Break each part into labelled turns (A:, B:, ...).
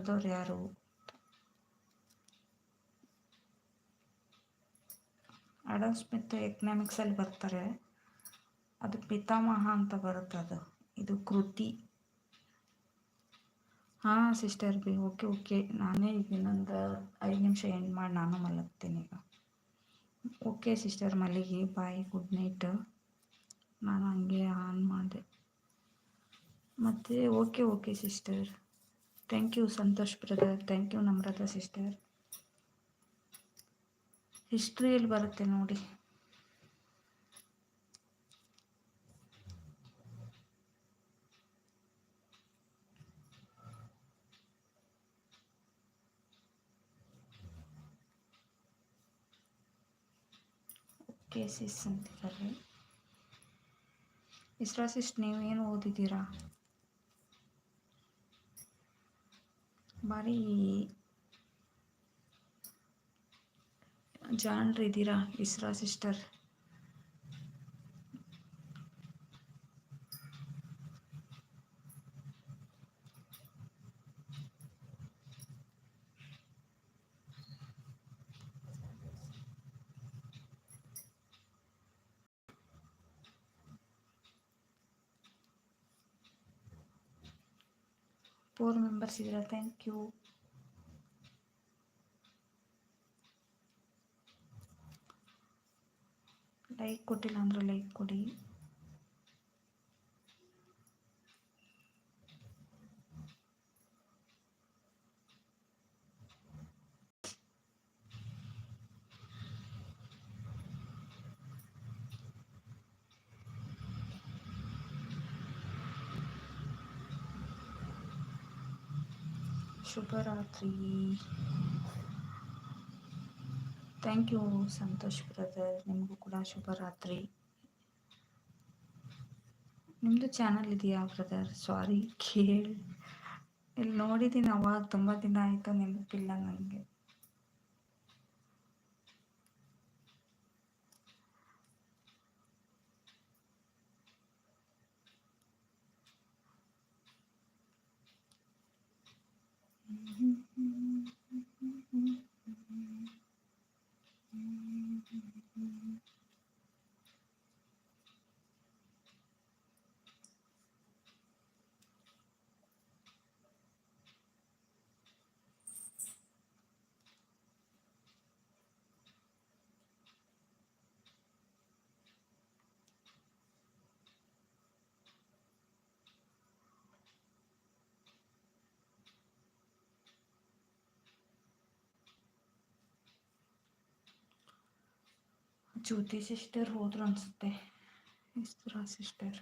A: ಬರೆದವ್ರು ಯಾರು? Adam Smith ಎಕನಾಮಿಕ್ಸಲ್ಲಿ ಬರ್ತಾರೆ. ಅದು ಪಿತಾಮಹ ಅಂತ ಬರುತ್ತೆ ಅದು. ಇದು ಕೃತಿ. ಹಾಂ, ಸಿಸ್ಟರ್ ಬಿ, ಓಕೆ ಓಕೆ. ನಾನೇ ಈಗ ಇನ್ನೊಂದು ಐದು ನಿಮಿಷ ಎಂಡ್ ಮಾಡಿ ನಾನು ಮಲಗ್ತೀನಿ ಈಗ. ಓಕೆ, ಸಿಸ್ಟರ್ ಮಲ್ಲಿಗೆ ಬಾಯ್ ಗುಡ್ ನೈಟ್ ನಾನು ಹಂಗೆ ಆನ್ ಮಾಡಿದೆ. ಮತ್ತು, okay okay, sister. Thank you Santosh brother thank you Namrata sister ಹಿಸ್ಟ್ರಿಯಲ್ಲಿ ಬರುತ್ತೆ ನೋಡಿ. ಕೇಸಿಸ್ ಅಂತಿದ್ದಾರೆ ನೀವು ಏನು ಓದಿದ್ದೀರಾ? ಭಾರಿ ಜಾಣ್ರಿದ್ದೀರಾ ಇಸ್ರಾ ಸಿಸ್ಟರ್ ಫೋರ್ ಮೆಂಬರ್ಸ್ ಇದ್ದೀರಾ ಥ್ಯಾಂಕ್ ಯು ಲೈಕ್ ಕೊಟ್ಟಿಲ್ಲ ಅಂದರೆ ಲೈಕ್ ಕೊಡಿ. ಶುಭರಾತ್ರಿ. ಥ್ಯಾಂಕ್ ಯು ಸಂತೋಷ್ ಬ್ರದರ್ ನಿಮಗೂ ಕೂಡ ಶುಭರಾತ್ರಿ. ನಿಮ್ಮದು ಚಾನಲ್ ಇದೆಯಾ ಬ್ರದರ್ ಸಾರಿ ಕೇಳಿ. ಇಲ್ಲಿ ನೋಡಿದ್ದೀನಿ, ಅವಾಗ ತುಂಬ ದಿನ ಆಯಿತು, ನೆನಪಿಲ್ಲ ನನಗೆ ಜ್ಯೋತಿ ಸಿಸ್ಟರ್ ಹೋದ್ರು ಅನಿಸುತ್ತೆ ಹೆಸರು ಸಿಸ್ಟರ್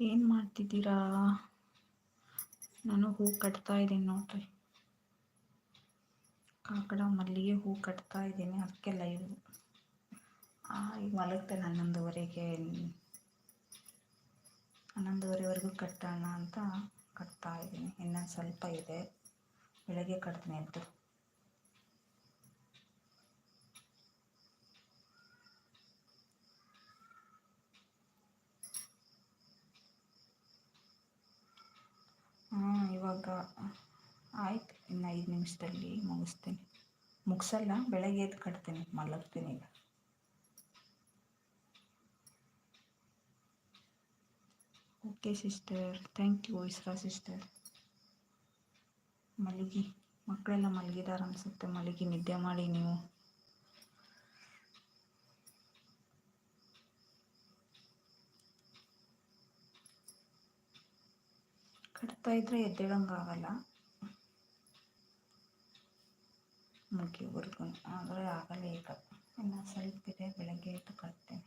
A: ಏನು ಮಾಡ್ತಿದ್ದೀರಾ? ನಾನು ಹೂ ಕಟ್ತಾ ಇದ್ದೀನಿ ನೋಡ್ರಿ. ಕಾಕಡ ಮಲ್ಲಿಗೆ ಹೂ ಕಟ್ತಾ ಇದ್ದೀನಿ. ಅದಕ್ಕೆ ಲೈವ್ ಈಗ ಮಲಗ್ತೇನೆ ಹನ್ನೊಂದುವರೆಗೆ. ಹನ್ನೊಂದುವರೆವರೆಗೂ ಕಟ್ಟೋಣ ಅಂತ ಕಟ್ತಾ ಇದ್ದೀನಿ. ಇನ್ನೊಂದು ಸ್ವಲ್ಪ ಇದೆ. ಬೆಳಗ್ಗೆ ಕಟ್ತೀನಿ ಎದ್ದು. ಇವಾಗ ಆಯ್ತು, ಇನ್ನು ಐದು ನಿಮಿಷದಲ್ಲಿ ಮುಗಿಸ್ತೀನಿ. ಮುಗಿಸಲ್ಲ, ಬೆಳಗ್ಗೆ ಎದ್ದು ಕಟ್ತೀನಿ, ಮಲಗ್ತೀನಿ ಈಗ. Okay sister, thank you Isra sister. ಮಲಗಿ, ಮಕ್ಕಳೆಲ್ಲ ಮಲಗಿದಾರ ಅನಿಸುತ್ತೆ, ಮಲಗಿ ನಿದ್ದೆ ಮಾಡಿ ನೀವು. ಕಟ್ತಾ ಇದ್ರೆ ಎದ್ದೇಳಂಗಾಗಲ್ಲ. ಮುಗಿವರೆಗೂ ಆದರೆ ಆಗಲ್ಲ ಈಗ ಇನ್ನು ಸ್ವಲ್ಪ ಇದೆ ಬೆಳಗ್ಗೆ ಎದ್ದು ಕಟ್ತೇನೆ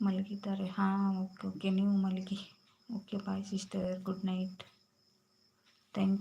A: ಮಲಗಿದ್ದಾರೆ ಹಾಂ ಓಕೆ ಓಕೆ ನೀವು ಮಲಗಿ okay bye sister good night thank